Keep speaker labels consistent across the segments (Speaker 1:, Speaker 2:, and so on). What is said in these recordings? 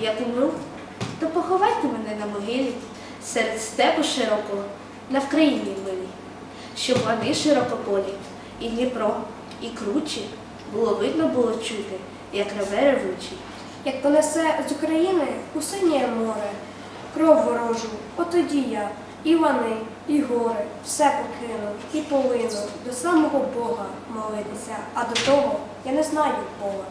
Speaker 1: Я умру, то поховайте мене на могилі серед степу широкого, на Вкраїні милі, щоб вони широкополі, і Дніпро, і кручі було видно було чути, як реве ревучі.
Speaker 2: Як понесе з України у синє море, кров ворожу, отоді я, і вони, і гори, все покину, і полину, до самого Бога молитися, а до того я не знаю Бога.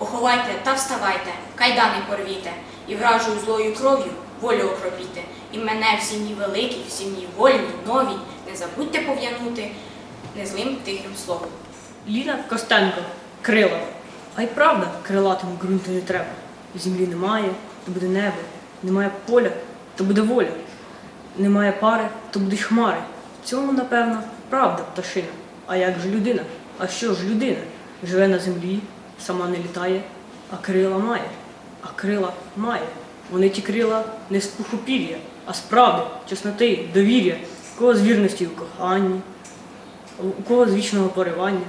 Speaker 3: Поховайте та вставайте, кайдани порвіте, і вражою злою кров'ю волю окропіте. І мене в сім'ї великій, в сім'ї вольній, новій, не забудьте пов'янути незлим тихим словом.
Speaker 4: Ліна Костенко, крила. А й правда, крилатим ґрунту не треба. Землі немає, то буде небо. Немає поля, то буде воля. Немає пари, то будуть хмари. В цьому, напевно, правда пташина. А як же людина? А що ж людина? Живе на землі, сама не літає, а крила має. А крила має. Вони ті крила не з пухопір'я, а з правди, чесноти, довір'я, у кого з вірності у коханні, у кого з вічного поривання,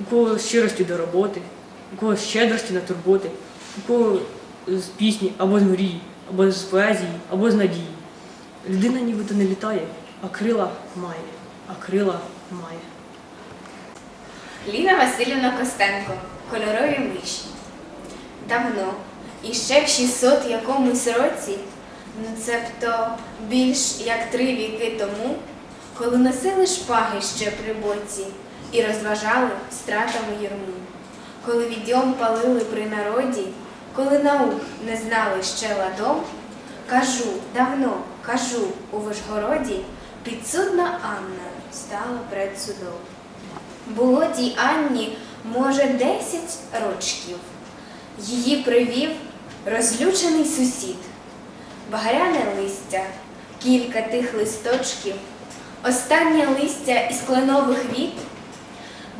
Speaker 4: у кого з щирості до роботи, у кого з щедрості на турботи, у кого з пісні або з мрії, або з поезії, або з надії. Людина нібито не літає, а крила має, а крила має.
Speaker 5: Ліна Васильівна Костенко, кольорові миші. Давно, іще в 600 якомусь році, ну цебто більш як три віки тому, коли носили шпаги ще при боці і розважали стратами юрму, коли відьом палили при народі, коли наук не знали ще ладом, кажу, давно, кажу, у Вишгороді підсудна Анна стала перед судом. Було тій Анні, може, десять рочків. Її привів розлючений сусід, багряне листя, кілька тих листочків, останнє листя із кленових віт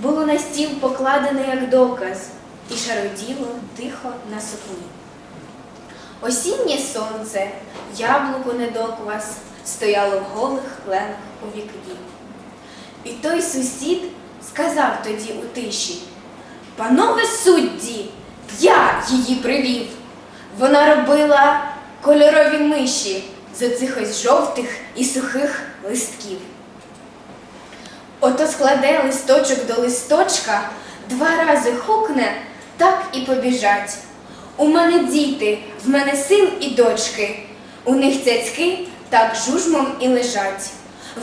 Speaker 5: було на стіл покладене як доказ і шароділо тихо на сукні. Осіннє сонце, яблуко недоквас, стояло в голих кленах у вікні. І той сусід сказав тоді у тиші, Панове судді, я її привів. Вона робила кольорові миші з оцих ось жовтих і сухих листків. Ото складе листочок до листочка, два рази хукне, так і побіжать. У мене діти, в мене син і дочки, у них цяцьки так жужмом і лежать.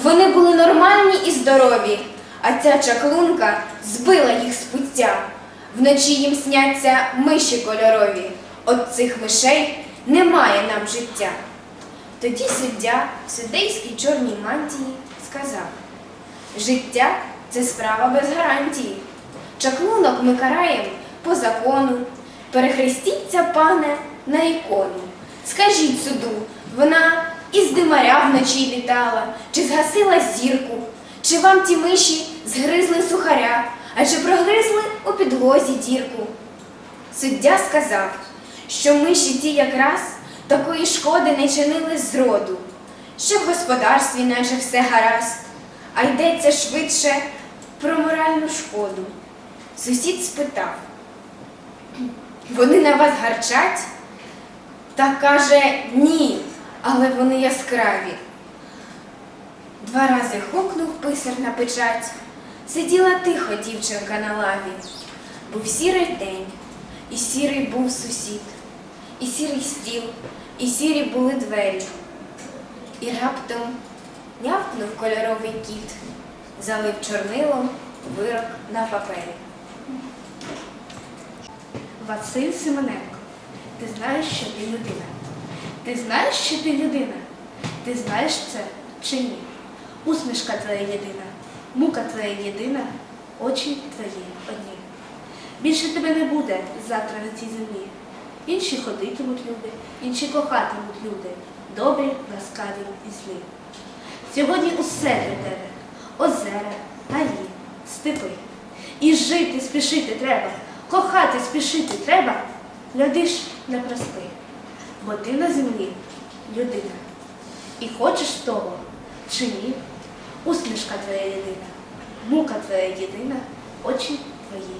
Speaker 5: Вони були нормальні і здорові, а ця чаклунка збила їх з пуття. Вночі їм сняться миші кольорові. От цих мишей немає нам життя. Тоді суддя в судейській чорній мантії сказав: Життя це справа без гарантії. Чаклунок ми караємо по закону. Перехрестіться, пане, на ікону. Скажіть суду, вона із димаря вночі літала, чи згасила зірку, чи вам ті миші згризли сухаря, а чи прогризли у підлозі дірку? Суддя сказав, що миші ті якраз такої шкоди не чинили зроду, що в господарстві наче все гаразд, а йдеться швидше про моральну шкоду. Сусід спитав, вони на вас гарчать? Та каже ні, але вони яскраві. Два рази хукнув писар на печать. Сиділа тихо дівчинка на лаві. Був сірий день, і сірий був сусід, і сірий стіл, і сірі були двері. І раптом нявкнув кольоровий кіт, залив чорнилом вирок на папері.
Speaker 1: Василь Симоненко, ти знаєш, що ти людина? Ти знаєш, що ти людина? Ти знаєш це чи ні? Усмішка твоя єдина, мука твоя єдина, очі твої одні. Більше тебе не буде завтра на цій землі. Інші ходитимуть люди, інші кохатимуть люди, добрі, ласкаві і злі. Сьогодні усе для тебе озера, гаї, степи. І жити спішити треба, кохати спішити треба, гляди ж не проспи, бо ти на землі людина. І хочеш того чи ні, усмішка твоя єдина, мука твоя єдина, очі твої